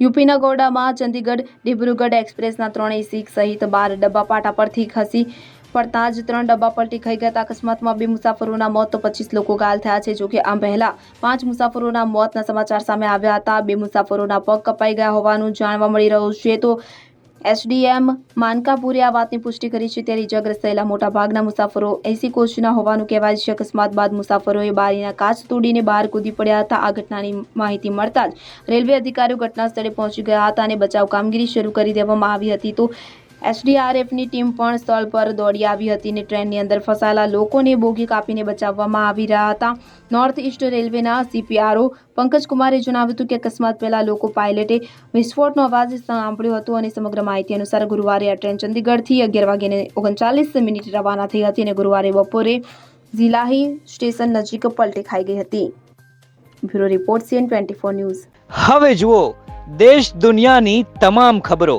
યુપીના ગોડામાં ચંદીગઢ ડિબ્રુગઢ એક્સપ્રેસના ત્રણેય શીખ સહિત બાર ડબ્બા પાટા પરથી ખસી પડતા જ ત્રણ ડબ્બા પલટી ખાઈ ગયા. અકસ્માતમાં બે મુસાફરોના મોત, તો પચીસ લોકો ઘાયલ થયા છે. જોકે આમ પહેલા પાંચ મુસાફરોના મોતના સમાચાર સામે આવ્યા હતા. બે મુસાફરોના પગ કપાઈ ગયા હોવાનું જાણવા મળી રહ્યું છે. તો એસડીએમ માનકાપુરે આ વાતની પુષ્ટિ કરી છે ત્યારે ઇજાગ્રસ્ત થયેલા મોટાભાગના મુસાફરો એસી કોચના હોવાનું કહેવાય છે. અકસ્માત બાદ મુસાફરોએ બારીના કાચ તોડીને બહાર કૂદી પડ્યા હતા. આ ઘટનાની માહિતી મળતા જ રેલવે અધિકારીઓ ઘટના સ્થળે પહોંચી ગયા હતા અને બચાવ કામગીરી શરૂ કરી દેવામાં આવી હતી. તો એસડીઆરએફની ટીમ પણ સ્થળ પર દોડી આવી હતી અને ટ્રેનની અંદર ફસાયેલા લોકોને બોગી કાપીને બચાવવામાં આવી રહ્યા હતા. નોર્થ ઇસ્ટ રેલવેના સીપીઆરઓ પંકજકુમારે જણાવ્યું હતું કે અકસ્માત પહેલા લોકો પાયલટે વિસ્ફોટનો અવાજ સાંભળ્યો હતો અને સમગ્ર માહિતી અનુસાર ગુરુવારે આ ટ્રેન ચંદીગઢથી અગિયાર વાગ્યાને ઓગણચાલીસ મિનિટ રવાના થઈ હતી અને ગુરુવારે બપોરે ઝિલાહી સ્ટેશન નજીક પલટી ખાઈ ગઈ હતી. Bureau report CN twenty news. હવે જુઓ, દેશ દુનિયાની તમામ ખબરો.